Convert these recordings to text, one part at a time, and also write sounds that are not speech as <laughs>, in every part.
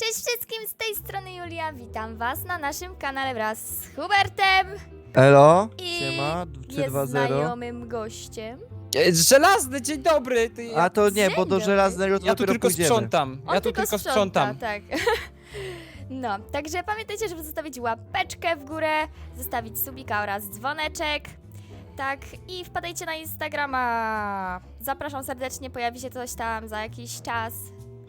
Cześć wszystkim, z tej strony Julia, witam was na naszym kanale wraz z Hubertem Elo, i siema, 320. nieznajomym gościem. E, Żelazny, dzień dobry! Ty, A to nie, Dzień bo do dobry. żelaznego to ja tu dopiero tylko pójdziemy. sprzątam. On ja tu tylko, tylko sprząta, sprzątam. tak. <laughs> No, także pamiętajcie, żeby zostawić łapeczkę w górę, zostawić subika oraz dzwoneczek. Tak, i wpadajcie na Instagrama. Zapraszam serdecznie, pojawi się coś tam za jakiś czas,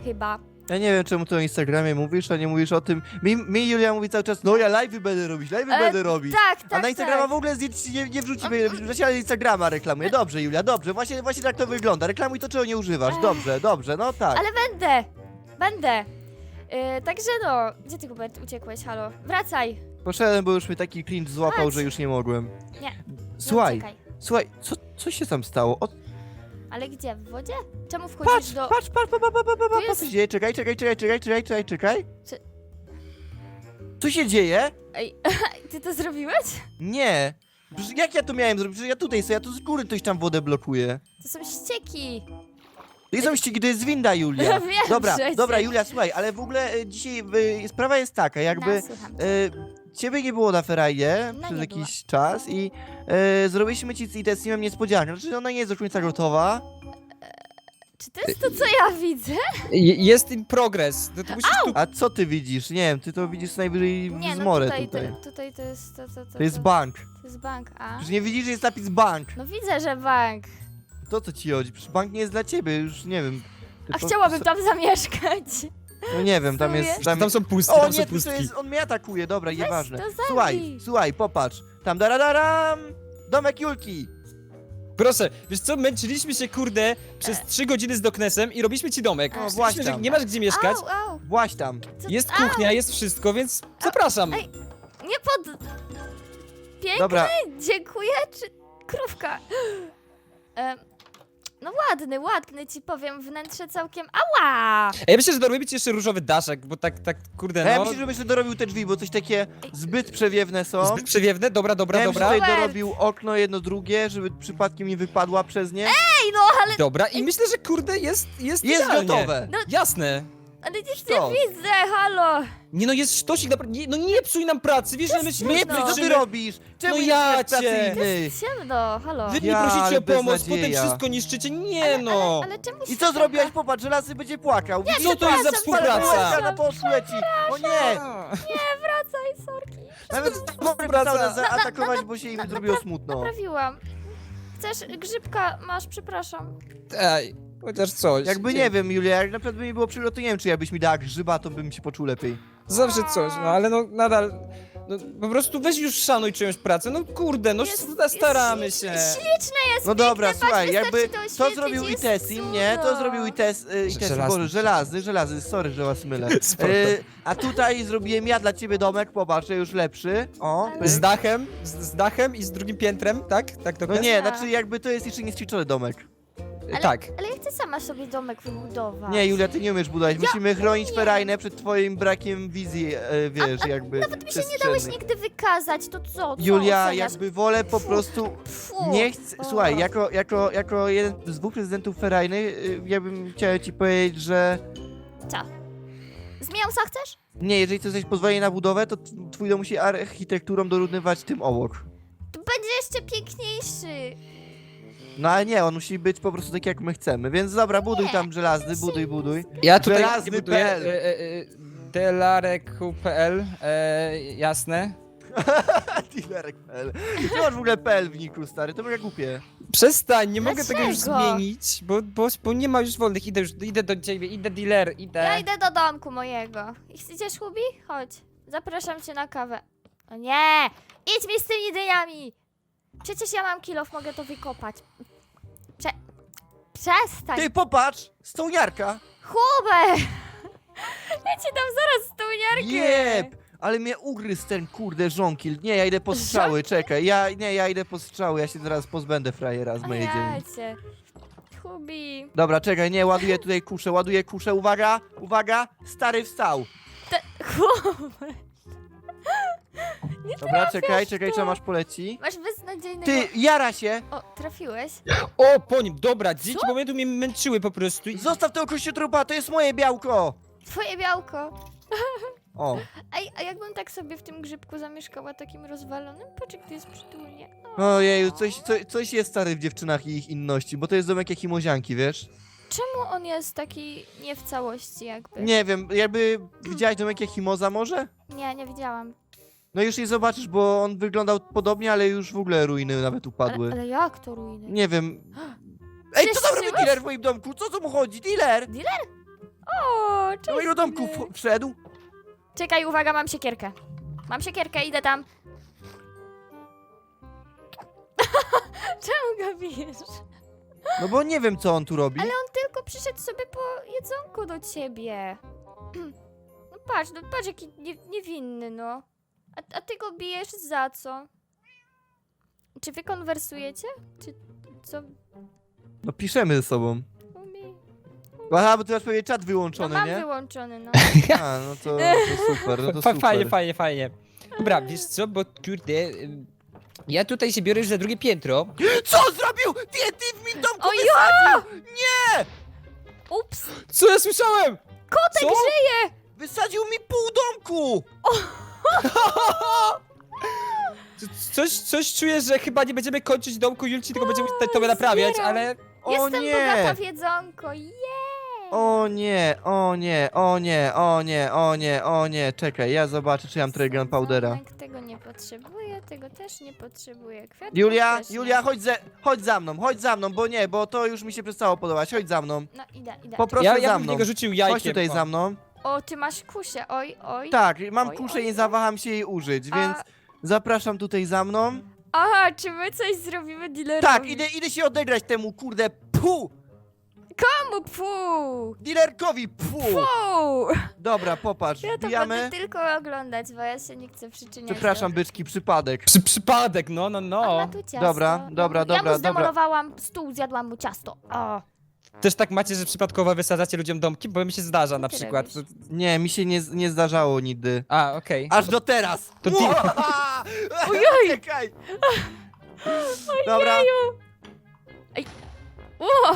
chyba. Ja nie wiem, czemu ty o Instagramie mówisz, a nie mówisz o tym. Mi, mi Julia mówi cały czas, no ja live'y będę robić, live'y Ale będę robić. Tak, tak, a na Instagrama tak. w ogóle zdjęć nie, nie wrzucimy, że się na Instagrama reklamuje. Dobrze, Julia, dobrze, właśnie, właśnie tak to wygląda. Reklamuj to, czego nie używasz. Dobrze, dobrze, no tak. Ale będę, będę. Yy, także no, gdzie ty Hubert uciekłeś, halo? Wracaj. Poszedłem, bo już mnie taki cringe złapał, Chodź. że już nie mogłem. Nie. Słuchaj, No, czekaj. słuchaj, co, co się tam stało? O, Ale gdzie? W wodzie? Czemu wchodzisz patrz, do... patrz, patrz, patrz, patrz, patrz, patrz, co jest- się dzieje? Czekaj, czekaj, czekaj, czekaj, czekaj, czekaj, czekaj. Czy- Co się dzieje? Ej, <laughs> ty to zrobiłeś? Nie. Przecież jak ja to miałem zrobić? Przecież ja tutaj sobie, ja tu z góry ktoś tam wodę blokuje. To są ścieki. Nie są ścigi, to jest winda, Julia. <laughs> Wiem dobra, przecież. dobra, Julia, słuchaj, ale w ogóle e, dzisiaj e, sprawa jest taka, jakby No, słucham. e, ciebie nie było na ferajnie No, przez jakiś czas i e, zrobiliśmy ci z Itestimem niespodziankę. Znaczy ona nie jest do końca gotowa. Czy to jest to, co ja widzę? Je- Jest in progress. To, to musisz tu... A co ty widzisz? Nie wiem, ty to widzisz najwyżej Nie, w no zmorę tutaj, tutaj. To, tutaj to jest to, to, to, To jest bank. To jest bank, a? Przecież nie widzisz, że jest napis bank. No widzę, że bank. To co ci chodzi? Przecież bank nie jest dla ciebie, już nie wiem. Ty A po- chciałabym tam zamieszkać. No nie wiem, tam jest... Tam są pustki, O tam nie, są to pustki. jest, on mnie atakuje, dobra, nieważne. to zabij. Słuchaj, słuchaj, popatrz. Tam daradaram! Domek Julki! Proszę, wiesz co, męczyliśmy się, kurde, przez 3 godziny z Doknesem i robiliśmy ci domek. O, właśnie że tam. nie masz gdzie mieszkać. Au, au. Właź tam. Co- Jest au. kuchnia, jest wszystko, więc zapraszam. Ej. Nie pod... Piękny, Dobra, dziękuję, czy... Krówka. <gasps> Em, no ładny, ładny ci powiem, wnętrze całkiem... Ała! A ja myślę, że dorobimy ci jeszcze różowy daszek, bo tak, tak, kurde, ja no. myślę, żebyś sobie dorobił te drzwi, bo coś takie zbyt przewiewne są. Zbyt przewiewne, dobra, dobra, ja bym dobra. sobie Robert. dorobił okno jedno drugie, żeby przypadkiem nie wypadła przez nie. Ej, no ale... Dobra, i myślę, że kurde, jest, jest Jest idealnie. gotowe. No, Jasne. Ale Sztos. nie widzę, halo! Nie no, jest sztosik, naprawdę, nie, no nie psuj nam pracy, wiesz, że my my Nie, no. co ty robisz? Czemu No nie ja cię. Ciemno, halo. Wy mnie Ja, prosicie ale o pomoc, potem beznadzieja. wszystko niszczycie, nie ale, no. Ale, ale czemu I co światełka- zrobiłeś? Popatrz, żelazny będzie płakał. Nie, Co to jest za współpraca? na poszł leci. O nie! A. Wracaj, sorki. Nawet mogę Współpraca. cały zaatakować, bo się im zrobiło smutno. Naprawiłam. Chcesz grzybka? Masz, przepraszam. Ej, chociaż coś. Jakby nie wiem, Julia, jak naprawdę by mi było przykro, to nie wiem, czy jakbyś mi dała grzyba, to bym się poczuł lepiej. Zawsze coś, no ale no nadal. No, po prostu weź już szanuj czyjąś pracę. No kurde, no Jest- sta- staramy jest się. Śliczne jest, No dobra, słuchaj, patrz, jakby wystarczy to oświetlić, zrobił jest Itesim, nie? To cudo. zrobił Ites, y, Itesim, Żelazny. Boże, żelazny, żelazny, sorry, że was mylę. <laughs> Spoko. Y, a tutaj zrobiłem ja dla ciebie domek, popatrz, już lepszy. O, pyk. Z dachem, z, z dachem i z drugim piętrem, tak? Tak, to No nie, znaczy jakby to jest jeszcze niećwiczony domek. Ale- Tak. Ale ja chcę sama sobie domek wybudować. Nie, Julia, ty nie umiesz budować. Musimy chronić ferajnę przed twoim brakiem wizji, e, wiesz, jakby Nawet mi się nie dałeś nigdy wykazać, to co? co Julia, oceniasz? jakby wolę po Fu. prostu... Fu. Nie chcę, O. słuchaj, jako, jako, jako jeden z dwóch prezydentów ferajny, y, ja bym chciał ci powiedzieć, że Co? Z mięsa chcesz? nie, jeżeli chcesz pozwolenie na budowę, to t- twój dom musi architekturą dorównywać tym obok. To będzie jeszcze piękniejszy. No ale nie, on musi być po prostu taki jak my chcemy, więc dobra, buduj tam żelazny, buduj, buduj. Ja tutaj Żelazny nie buduję. PL. E, e, e, Delarek.pl, e, jasne. <laughs> Dealerek.pl Ty masz w ogóle PL w niku, stary, to mega głupie. Przestań, nie mogę tego już Dlaczego? zmienić, bo, bo, bo nie ma już wolnych. Idę już, idę do ciebie, idę dealer, idę. Ja idę do domku mojego. Idziesz, Hubi? Chodź. Zapraszam cię na kawę. O nie! Idź mi z tymi dyniami! Przecież ja mam kilof, mogę to wykopać. Prze... Przestań! Ty popatrz, stołniarka. Hubert! <laughs> Ja ci dam zaraz stołniarkę! Jeb! Ale mnie ugryzł ten kurde żonkil. Nie, ja idę po strzały, czekaj. Ja, nie, ja idę po strzały, ja się zaraz pozbędę frajera z mojej cię. Hubi. Dobra, czekaj, nie, ładuję tutaj kuszę, ładuję kuszę, uwaga, uwaga, stary wstał. Te... <laughs> <laughs> Nie Dobra, czekaj, czekaj, tu. czy masz poleci. Masz beznadziejnego... Ty, jara się! O, trafiłeś? O, po nim, dobra, dzieci momentu mnie męczyły po prostu. Zostaw tego kościotrupa, to jest moje białko! Twoje białko. O, <laughs> Ej, a jakbym tak sobie w tym grzybku zamieszkała takim rozwalonym? Patrz, jak to jest przytulnie. O. ojeju, coś, coś, coś jest stary w dziewczynach i ich inności, bo to jest domek Jakimozianki, wiesz? Czemu on jest taki nie w całości jakby? Nie wiem, jakby widziałaś domek Jakimoza może? Nie, nie widziałam. No już nie zobaczysz, bo on wyglądał podobnie, ale już w ogóle ruiny nawet upadły. Ale, ale jak to ruiny? Nie wiem. <gasps> Ej, co tam robi dealer w moim domku? Co tu mu chodzi? Dealer! Dealer? O, cześć. Do mojego domku w- wszedł. Czekaj, uwaga, mam siekierkę. Mam siekierkę, idę tam. <laughs> Czemu go bijesz? No bo nie wiem, co on tu robi. Ale on tylko przyszedł sobie po jedzonku do ciebie. <clears throat> No patrz, no patrz jaki nie, niewinny, no. A, a ty go bijesz za co? Czy wy konwersujecie? Czy co? No piszemy ze sobą. Aha, bo ty masz pewnie czat No wyłączony, mam nie? wyłączony, no. <laughs> A, no to, to <laughs> super, no to Fa- super. Fajnie, fajnie, fajnie. Dobra, wiesz co, bo kurde... ym, Ja tutaj się biorę już za drugie piętro. <gasps> Co zrobił? TNT w moim domku O wysadził! Ups! Co ja słyszałem? Kotek Co? żyje! Wysadził mi pół domku! <laughs> C- Coś, coś czuję, że chyba nie będziemy kończyć domku Julci, tylko będziemy to, to naprawiać, zbieram. ale... O Jestem nie! bogata w jedzonko, yeah! O nie, o nie, o nie, o nie, o nie, o nie. Czekaj, ja zobaczę, czy ja mam trochę gunpowdera. Zamek Tego nie potrzebuję, tego też nie potrzebuję. Kwiatków Julia, też nie. Julia, chodź, ze, chodź za mną, chodź za mną, bo nie, bo to już mi się przestało podobać. Chodź za mną. No idę, idę. Poproszę Ja, za ja bym w mną. niego rzucił jajkiem. Chodź tutaj o. za mną. O, ty masz kusię, oj, oj. Tak, mam Oj, kuszę oj, i nie oj. zawaham się jej użyć, A- więc zapraszam tutaj za mną. Aha, czy my coś zrobimy dealerowi? Tak, idę, idę się odegrać temu, kurde, pu! Komu pu? Dealerkowi, pu! Pu! Dobra, popatrz, Ja to wbijamy. będę tylko oglądać, bo ja się nie chcę przyczyniać Przepraszam, byczki, przypadek. Przy, przypadek, no, no, On no. tu ciasto. Dobra, dobra, Ja dobra, mu dobra. zdemolowałam stół, zjadłam mu ciasto. O. Też tak macie, że przypadkowo wysadzacie ludziom domki? Bo mi się zdarza na ty przykład. Nie, mi się nie, nie zdarzało nigdy. A, okej. Aż do teraz! To ty- Ua! <laughs> Ojoj! Czekaj! Dobra, O! <laughs>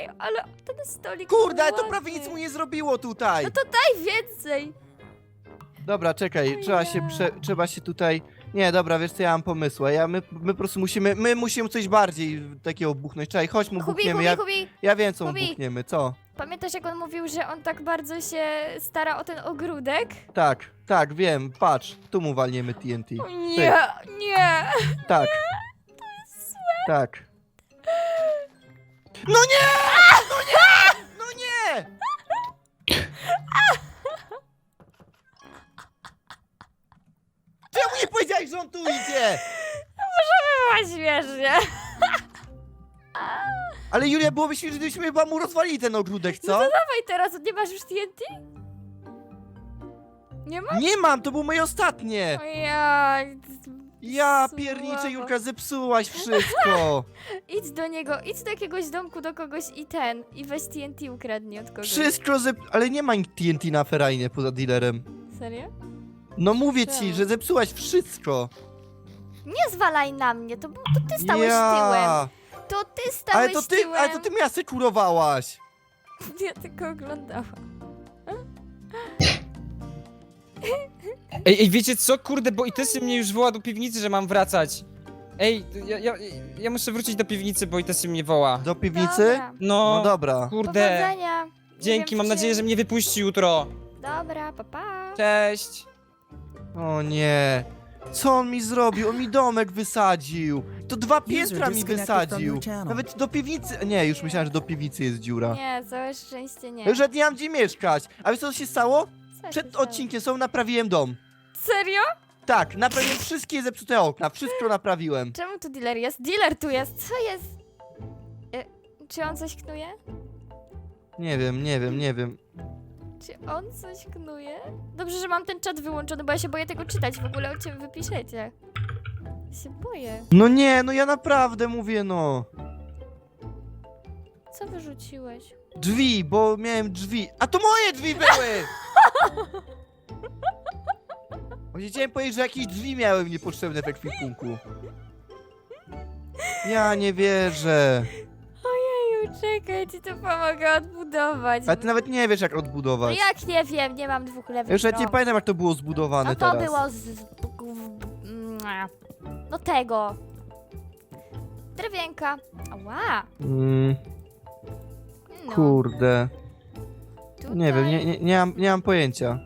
Ej, ale ten stolik kurde, ale to prawie nic mu nie zrobiło tutaj. No to daj więcej. Dobra, czekaj, trzeba się, prze, trzeba się tutaj... Nie, dobra, wiesz co, ja mam pomysł. Ja, my, my po prostu musimy, my musimy coś bardziej takiego buchnąć. Czekaj, chodź mu Hubi, buchniemy. Hubi, Ja, Hubi. ja wiem, co mu Hubi. buchniemy, co? Pamiętasz, jak on mówił, że on tak bardzo się stara o ten ogródek? Tak, tak, wiem, patrz, tu mu walniemy TNT. O nie, nie. Tak. Tak. No nie! No nie! Czemu nie powiedziałeś, że on tu idzie? Była śmiesznie. Ale Julia, byłoby śmiesznie, gdybyśmy chyba mu rozwalili ten ogródek, co? Dawaj teraz, nie masz już TNT? Nie ma? Nie mam, to było moje ostatnie. Ojej. Ja Słabo. pierniczę, Julka, zepsułaś wszystko. <laughs> Idź do niego, idź do jakiegoś domku, do kogoś i ten, i weź TNT ukradnij od kogoś. Wszystko zep... Ale nie ma TNT na ferajnie poza dealerem. Serio? No mówię ci, że zepsułaś wszystko. Nie zwalaj na mnie, to, to ty stałeś tyłem. To ty stałeś Ale to ty, tyłem. ale to ty mnie asekurowałaś. Ja tylko oglądałam. Ej, ej, wiecie co, kurde, bo i Tesy mnie już woła do piwnicy, że mam wracać. Ej, ja, ja, ja muszę wrócić do piwnicy, bo i Tesy mnie woła. Do piwnicy? Dobra. No, No dobra. kurde. Powodzenia. Nie Dzięki, wiem, mam czy- nadzieję, że mnie wypuści jutro. Dobra, papa. Pa. Cześć. O nie. Co on mi zrobił? On mi domek wysadził. To dwa piętra mi wysadził. Nawet do piwnicy. Nie, już myślałem, że do piwnicy jest dziura. Nie, całe szczęście nie. Ja Już nawet nie mam gdzie mieszkać. A wiesz co się stało? Co się Przed stało? odcinkiem są naprawiłem dom. Serio? Tak, naprawiłem wszystkie zepsute okna. Wszystko <gasps> naprawiłem. Czemu tu dealer jest? Dealer tu jest, co jest? E, czy on coś knuje? Nie wiem, nie wiem, nie wiem. Czy on coś knuje? Dobrze, że mam ten czat wyłączony, bo ja się boję tego czytać. W ogóle o czym wy piszecie. Ja się boję. No nie, no ja naprawdę mówię, no. Co wyrzuciłeś? Drzwi, bo miałem drzwi. A to moje drzwi były! Właśnie chciałem powiedzieć, że jakieś drzwi miałem niepotrzebne w ekwipunku. Ja nie wierzę. Czekaj, ci to pomogę odbudować. Ale ty nawet nie wiesz jak No odbudować. jak nie wiem, nie mam dwóch lewych Już ja nie rąk. pamiętam jak to było zbudowane No to teraz. było z... z mm, no tego. Drewienka. Ała. Mm, No, kurde. tutaj. Nie wiem, nie, nie, nie, mam, nie mam pojęcia.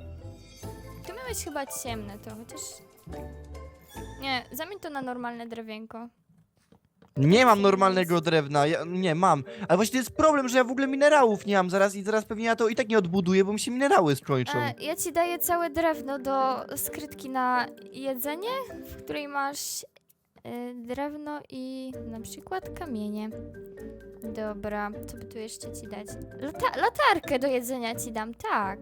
Tu miałeś chyba ciemne to, chociaż... Nie, zamień to na normalne drewienko. Nie mam normalnego drewna, ja, nie mam. Ale właśnie to jest problem, że ja w ogóle minerałów nie mam zaraz i zaraz pewnie ja to i tak nie odbuduję, bo mi się minerały skończą. E, ja ci daję całe drewno do skrytki na jedzenie, w której masz e, drewno i na przykład kamienie. Dobra, co by tu jeszcze ci dać? Lata latarkę do jedzenia ci dam, tak.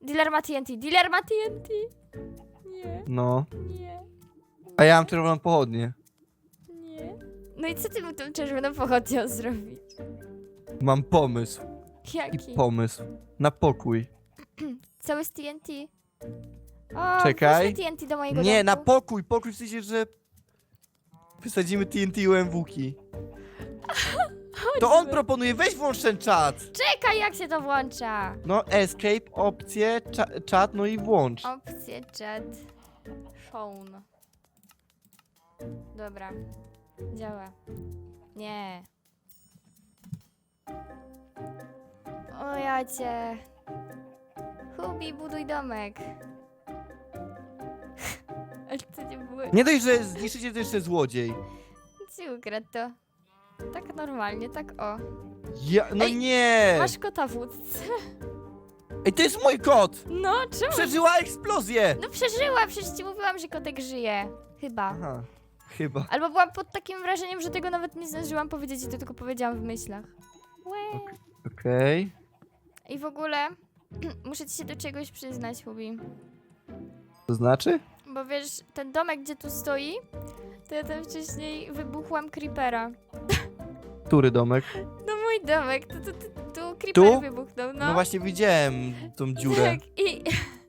Dealer ma TNT, dealer ma TNT. Nie, No. nie, A ja mam czerwoną pochodnię. No i co ty mu tą czerwoną pochodnią zrobić? Mam pomysł. I Jaki? pomysł. Na pokój. Cały z TNT. O, Czekaj. weźmy TNT do mojego Nie, na domku. pokój. Pokój w sensie, że wysadzimy TNT i UMW-ki. <laughs> To on proponuje, weź włącz ten czat. Czekaj, jak się to włącza? No, escape, opcje, cza czat, no i włącz. Opcje chat. Phone. Dobra. Działa. Nie. O ja cię. Hubi, buduj domek. <laughs> Ale to nie było. Nie dość, że zniszczycie, to jeszcze złodziej. Ci ukradł to. Tak normalnie, tak o. Ja, no Ej, nie! Masz kota w łódce. Ej, to jest mój kot! No, czemu? Przeżyła eksplozję! No przeżyła, przecież ci mówiłam, że kotek żyje. Chyba. Aha, chyba. Albo byłam pod takim wrażeniem, że tego nawet nie zdążyłam powiedzieć i to tylko powiedziałam w myślach. Łe. Okej. I w ogóle <clears throat> muszę ci się do czegoś przyznać, Hubi. To znaczy? Bo wiesz, ten domek, gdzie tu stoi, to ja tam wcześniej wybuchłam creepera. <laughs> Który domek? No mój domek, tu, tu, tu, tu creeper Tu? wybuchnął, no. No właśnie widziałem tą dziurę. Tak, i <laughs>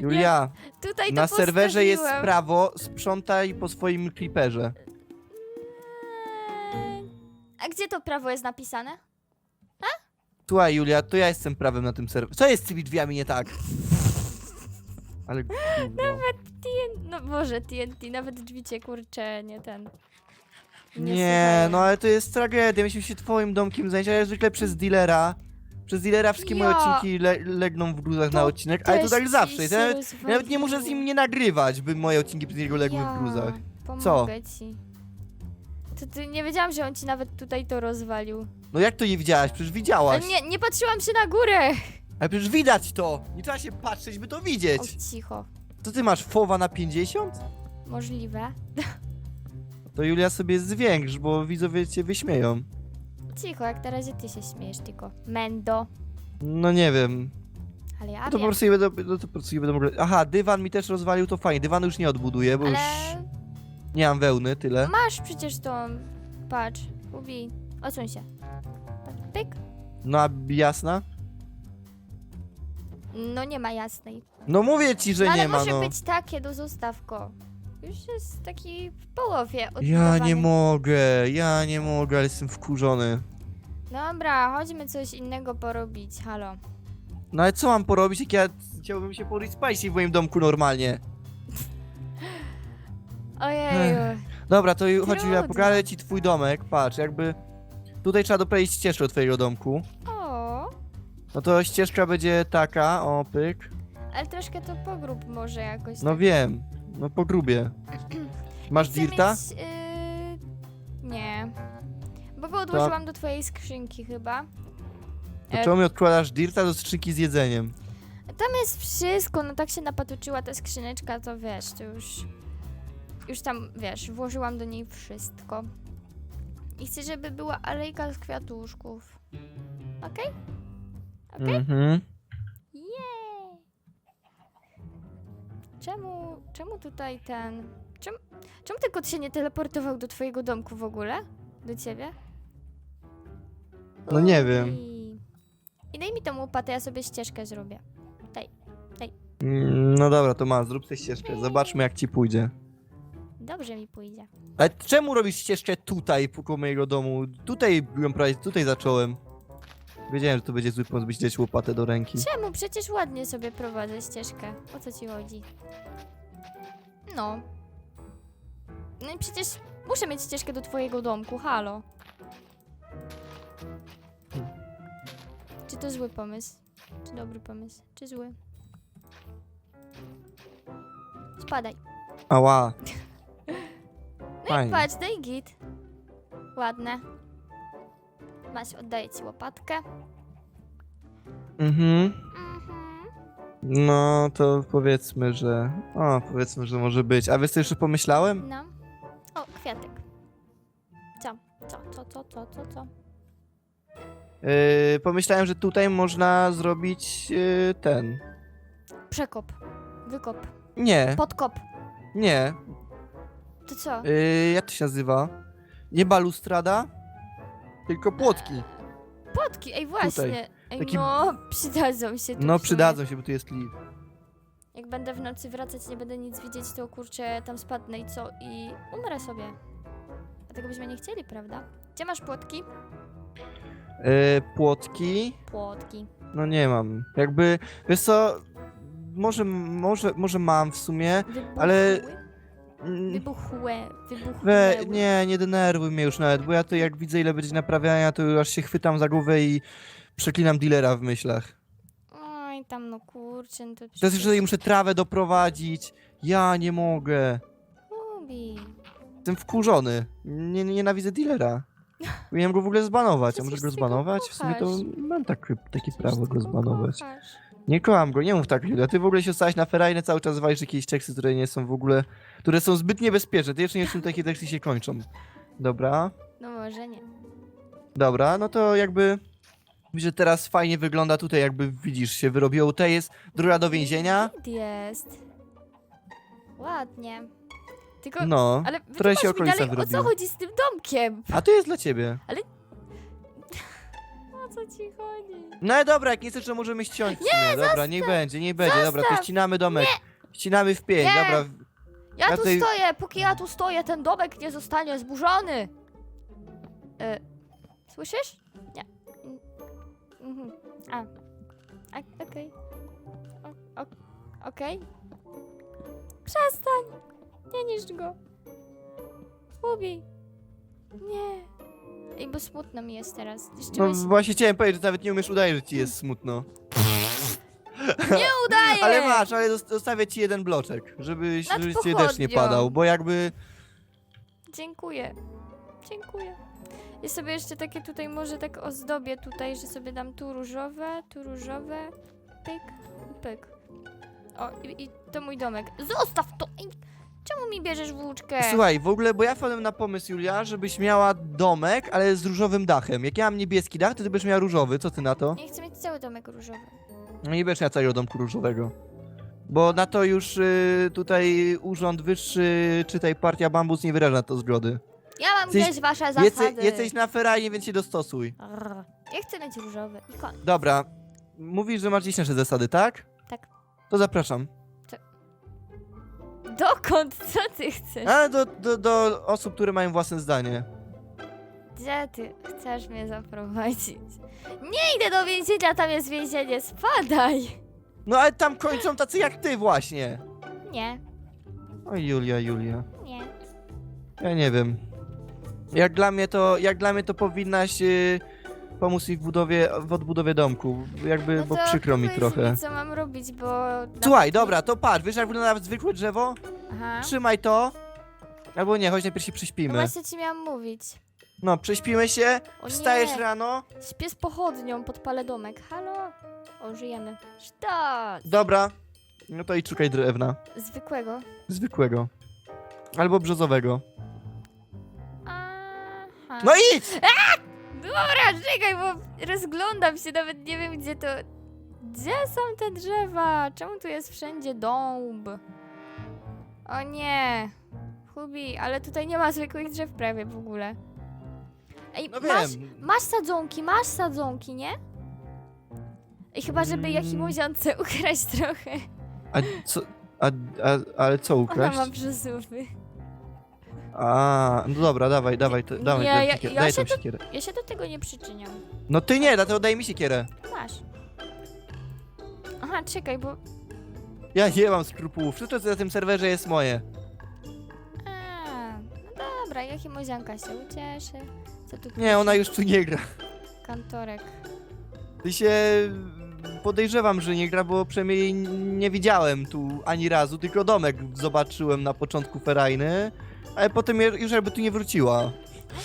Julia, tutaj na serwerze jest postawiłam. prawo, sprzątaj po swoim creeperze. Eee, A gdzie to prawo jest napisane? Słuchaj, Julia, to ja jestem prawem na tym serwerze. Co jest z tymi drzwiami nie tak? Ale gówno. TN... No może TNT, nawet drzwi cię kurczę, nie ten. Nie, słuchają. no ale to jest tragedia. Myśmy się twoim domkiem zająć, a ja zwykle przez dealera. Przez dealera wszystkie moje Ja. odcinki le legną w gruzach na To odcinek, ale to też tak zawsze. Ja nawet, ja nawet nie muszę z nim nie nagrywać, by moje odcinki przez niego legły w gruzach. Pomogę ci. To ty nie wiedziałam, że on ci nawet tutaj to rozwalił. No jak to nie widziałaś? Przecież Ale widziałaś. nie, nie patrzyłam się na górę! Ale przecież widać to! Nie trzeba się patrzeć, by to O, widzieć. cicho. Co ty masz, fowa na 50? Możliwe. To Julia sobie zwiększ, bo widzowie cię wyśmieją. Cicho, jak na razie ty się śmiejesz tylko. Mendo. No nie wiem. Ale ja No to po wiem. prostu nie będę, no to po prostu nie będę mógł... Aha, dywan mi też rozwalił, to fajnie. Dywan już nie odbuduję, bo już Ale nie mam wełny, tyle. masz przecież tą... Patrz, Ubi. Odsuń się. Pyk. No a jasna? No nie ma jasnej. No mówię ci, że no, ale nie ma, może no. być takie, do zostawko. Już jest taki w połowie Ja odbudowany. nie mogę, ja nie mogę, ale jestem wkurzony. Dobra, chodźmy coś innego porobić, halo. No ale co mam porobić, jak ja chciałbym się porobić spicy w moim domku normalnie? <laughs> Ojeju. Dobra, to ju- chodź Trudno. pokażę ci twój domek, patrz, jakby... Tutaj trzeba doprawić ścieżkę do twojego domku. O, No to ścieżka będzie taka, o pyk. ale troszkę to pogrób może jakoś. No tak. wiem, no po grubie. Masz Chcę dirta? Mieć, yy... Nie. Bo go odłożyłam do twojej skrzynki chyba. To E, czemu mi odkładasz dirta do skrzynki z jedzeniem? Tam jest wszystko, no tak się napatoczyła ta skrzyneczka, to wiesz, to już... Już tam, wiesz, włożyłam do niej wszystko. I chcę, żeby była alejka z kwiatuszków. Okej? Okej? Mhm. Czemu, czemu tutaj ten... Czemu, czemu ten kot się nie teleportował do twojego domku w ogóle? Do ciebie? No nie wiem. I daj mi tą łopatę, ja sobie ścieżkę zrobię. Mm, No dobra, to masz, zrób tę ścieżkę. Zobaczmy jak ci pójdzie. Dobrze mi pójdzie. Ale czemu robisz ścieżkę tutaj, koło mojego domu? Tutaj byłem prawie, tutaj zacząłem. Wiedziałem, że to będzie zły pomysł, byś dać łopatę do ręki. Czemu? Przecież ładnie sobie prowadzę ścieżkę. O co ci chodzi? No. No i przecież muszę mieć ścieżkę do twojego domku, halo. Czy to zły pomysł? Czy dobry pomysł? Czy zły? Spadaj. Ała. <laughs> No i Fajnie. patrz, daj git. Ładne. Masz, oddaję ci łopatkę. Mhm. Mhm. No, to powiedzmy, że... O, powiedzmy, że może być. A wiesz co jeszcze pomyślałem? No. O, kwiatek. Co? Co, co, co, co, co, co? Yy, pomyślałem, że tutaj można zrobić yy, ten... Przekop. Wykop. Nie, Podkop. nie. To co? Yy, jak to się nazywa? Nie balustrada, tylko płotki. Płotki, ej właśnie. Ej, taki- no, <laughs> przydadzą się tu w No, sumie. przydadzą się, bo tu jest klif. Jak będę w nocy wracać, nie będę nic widzieć, to kurczę, tam spadnę i co? I umrę sobie. A tego byśmy nie chcieli, prawda? Gdzie masz płotki? Yy, płotki... Płotki. No nie mam. Jakby, wiesz co, może, może, może mam w sumie, Wybuchły? ale... mm, Wybuchłe. Wybuchłe. We, nie, nie denerwuj mnie już nawet, bo ja to jak widzę ile będzie naprawiania, to już aż się chwytam za głowę i przeklinam dealera w myślach. Oj, tam no kurczę, no to Teraz przecież... jeszcze muszę trawę doprowadzić. Ja nie mogę. Lubi. Jestem wkurzony. Nie, nie, nienawidzę dealera. Powinienem go w ogóle zbanować. A może Przecież go ty go zbanować? W sumie to kochasz. mam tak, takie Przecież prawo ty go zbanować. kochasz. Nie kocham go, nie mów tak, Julia. Ty w ogóle się stałeś na ferajnę, cały czas walisz jakieś teksty, które nie są w ogóle... które są zbyt niebezpieczne. Ty jeszcze nie wiesz, czym takie teksty się kończą. Dobra. No może nie. Dobra, no to jakby... Widzę, że teraz fajnie wygląda tutaj, jakby widzisz, się wyrobiło. Tutaj jest droga do więzienia. Jest. Ładnie. Tylko, No, ale trochę się wytłumacz mi okolica dalej, o co wyrobiła. chodzi z tym domkiem? A to jest dla ciebie. O co ci chodzi? No dobra, jak nie chcesz, to możemy ściąć sumie. Dobra, niech będzie, niech będzie. Dobra, to ścinamy domek. Ścinamy w pięć, Nie. dobra. Ja, Ja tu tutaj- stoję, póki ja tu stoję, ten domek nie zostanie zburzony. E, słyszysz? Nie. Mm, Mhm. A. A, Okej. O- o- Okej. Przestań. Nie niszcz go. Ubi. Nie. Ej, bo smutno mi jest teraz. No Niszczyłeś... właśnie chciałem powiedzieć, że nawet nie umiesz udać, że ci jest smutno. Nie udaję! <laughs> Ale masz, ale zostawię ci jeden bloczek, żebyś, Nad żebyś ci deszcz nie pochodnią. padał, bo jakby... Dziękuję. Dziękuję. I sobie jeszcze takie tutaj może tak ozdobię tutaj, że sobie dam tu różowe, tu różowe, pyk pyk. O, i, i to mój domek. Zostaw to! Ej, czemu mi bierzesz włóczkę? Słuchaj, w ogóle, bo ja wpadłem na pomysł, Julia, żebyś miała domek, ale z różowym dachem. Jak ja mam niebieski dach, to ty będziesz miała różowy, co ty na to? Nie chcę mieć cały domek różowy. No nie będziesz miała całego domku różowego. Bo na to już y, tutaj urząd wyższy, czytaj partia Bambus nie wyraża na to zgody. Ja mam Jesteś- gdzieś wasze zasady. jesteś na ferajnie, więc się dostosuj. Arr. Ja chcę mieć różowy. I koniec. Dobra, mówisz, że masz dziś nasze zasady, tak? Tak. To zapraszam. Dokąd? Co ty chcesz? Ale do, do, do osób, które mają własne zdanie. Gdzie ty chcesz mnie zaprowadzić? Nie idę do więzienia, tam jest więzienie, spadaj! No ale tam kończą tacy jak ty właśnie. Nie, Oj, Julia, Julia. nie. Ja nie wiem. Jak dla mnie to, jak dla mnie to powinnaś y, pomóc mi w budowie, w odbudowie domku. Jakby, No bo to przykro mi powiedz trochę. Mi, co mam robić, bo... Słuchaj, dobra, to patrz, wiesz jak wygląda zwykłe drzewo? Aha. Trzymaj to. Albo nie, chodź najpierw się No prześpimy. właśnie ci miałam mówić. No, prześpimy się, O wstajesz nie. rano. Śpię z pochodnią, podpalę domek. Halo? O, żyjemy. Sztos! Dobra. No to i szukaj drewna. Zwykłego. Zwykłego. Albo brzozowego. Aha. No idź! Dobra, czekaj, bo rozglądam się, nawet nie wiem gdzie to... Gdzie są te drzewa? Czemu tu jest wszędzie dąb? O nie. Hubi, ale tutaj nie ma zwykłych drzew prawie w ogóle. Ej, No masz, wiem. masz sadzonki, masz sadzonki, nie? I chyba, żeby Mm. Jakimuzionce <laughs> ukraść trochę. A co, a, a, ale co Ona ukraść? ma brzozówy. A, no dobra, dawaj, dawaj, to, dawaj, Nie, daj, ja- siekierę, ja daj się tą to- siekierę. Ja się do tego nie przyczyniam. No ty nie, dlatego daj mi siekierę. Masz. Aha, czekaj, bo... Ja nie mam skrupułów, wszystko co na tym serwerze jest moje. A, no dobra, jak i Mozianka się ucieszy. Co tu Nie, ona już tu nie gra. Kantorek. Ty się podejrzewam, że nie gra, bo przynajmniej nie widziałem tu ani razu, tylko domek zobaczyłem na początku ferajny, ale potem je- już jakby tu nie wróciła.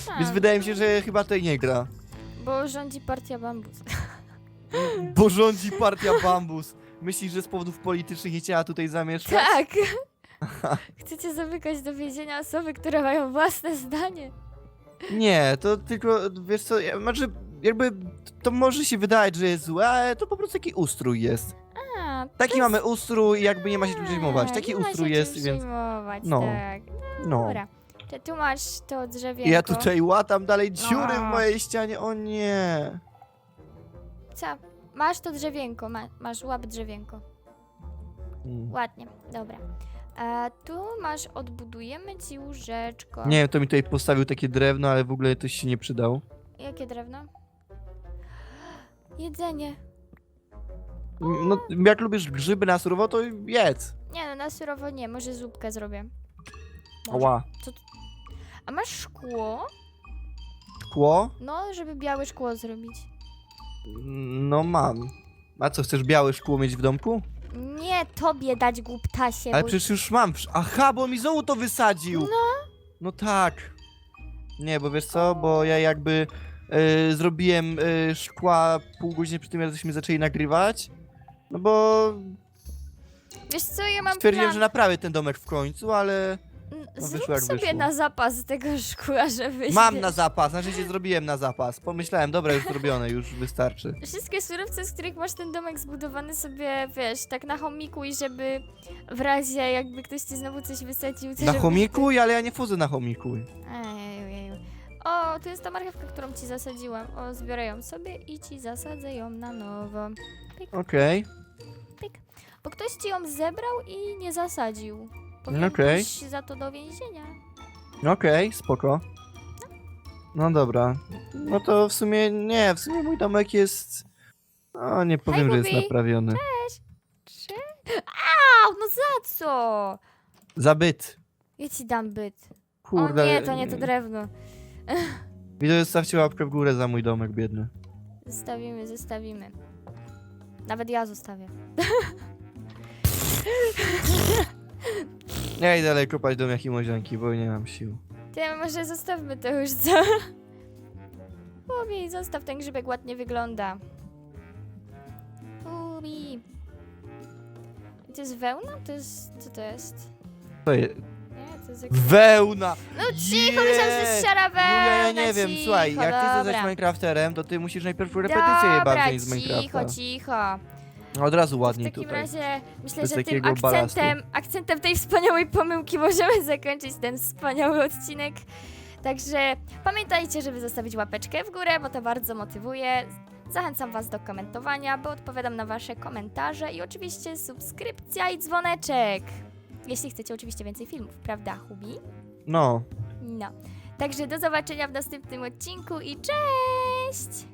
Aha, Więc wydaje mi się, że chyba tutaj nie gra. bo rządzi partia Bambus. <laughs> Bo rządzi partia Bambus. Myślisz, że z powodów politycznych nie chciała tutaj zamieszkać? Tak! <laughs> Chcecie zamykać do więzienia osoby, które mają własne zdanie. Nie, to tylko, wiesz co, ja, znaczy jakby to może się wydawać, że jest złe, ale to po prostu taki ustrój jest. Taki mamy ustrój, jakby nie ma się czym a, przejmować. Taki ustrój jest, więc przejmować, no. tak. no. Dobra. Czy tu masz to drzewienko? Ja tutaj łatam dalej dziury w A. mojej ścianie, o nie. Co? Masz to drzewienko, ma, masz łap drzewienko. Mm. Ładnie, dobra. A tu masz, odbudujemy ci łóżeczko. Nie wiem, to mi tutaj postawił takie drewno, ale w ogóle to się nie przydał. Jakie drewno? Jedzenie. No, jak lubisz grzyby na surowo, to jedz. Nie no, na surowo nie, może zupkę zrobię. Może. Ała. A masz szkło? Szkło? No, żeby białe szkło zrobić. No mam. A co, chcesz białe szkło mieć w domku? Nie tobie dać głuptasie, Ale bo... przecież już mam. Aha, bo mi znowu to wysadził. No. No tak. Nie, bo wiesz co, bo ja jakby y, zrobiłem y, szkła pół godziny przed tym, jak żeśmy zaczęli nagrywać. No bo Wiesz co, ja mam stwierdziłem, plan. że naprawię ten domek w końcu, ale N- no Zrób wyszło jak sobie wyszło. na zapas tego <laughs> szkła, żeby... mam na zapas, znaczy się zrobiłem na zapas. Pomyślałem, dobra, już zrobione, już wystarczy. Wszystkie surowce, z których masz ten domek zbudowany sobie, wiesz, tak na chomiku i żeby w razie jakby ktoś ci znowu coś wysadził, to Na żeby... chomiku, ale ja nie wchodzę na chomiku. Ejeju. O, tu jest ta marchewka, którą ci zasadziłam. O, zbiorę ją sobie i ci zasadzę ją na nowo. Okej. Bo ktoś ci ją zebrał i nie zasadził. Powinien Okej. pójść za to do więzienia. Okej, spoko. No dobra. No to w sumie nie, w sumie mój domek jest. No nie powiem, że jest Bubi. naprawiony. Czy? Au, no za co? Za byt. Ja ci dam byt. Kurde. o nie, to nie to drewno. Widzę, zostawcie łapkę w górę za mój domek biedny. Zostawimy, zostawimy. Nawet ja zostawię. <laughs> <laughs> Ja idę dalej kopać dom jak i mozianki, bo nie mam sił. Ty, może zostawmy to już, co? Ubi, zostaw, ten grzybek ładnie wygląda. Ubi. To jest wełna? To jest... co to jest? To jest... Nie, to jest. Wełna! No cicho, myślałam, że jest Jej! szara Julia, ja wełna, nie wiem, cicho, słuchaj, jak ty chcesz dobra. Minecrafterem, to ty musisz najpierw repetycję je Dobra, bardziej z cicho, Minecrafta. cicho. Od razu W ładniej takim tutaj. razie myślę, Bez że tym takiego akcentem, akcentem tej wspaniałej pomyłki możemy <laughs> zakończyć ten wspaniały odcinek. Także pamiętajcie, żeby zostawić łapeczkę w górę, bo to bardzo motywuje. Zachęcam Was do komentowania, bo odpowiadam na Wasze komentarze i oczywiście subskrypcja i dzwoneczek. Jeśli chcecie oczywiście więcej filmów, prawda, Hubi? No. No. Także do zobaczenia w następnym odcinku i cześć!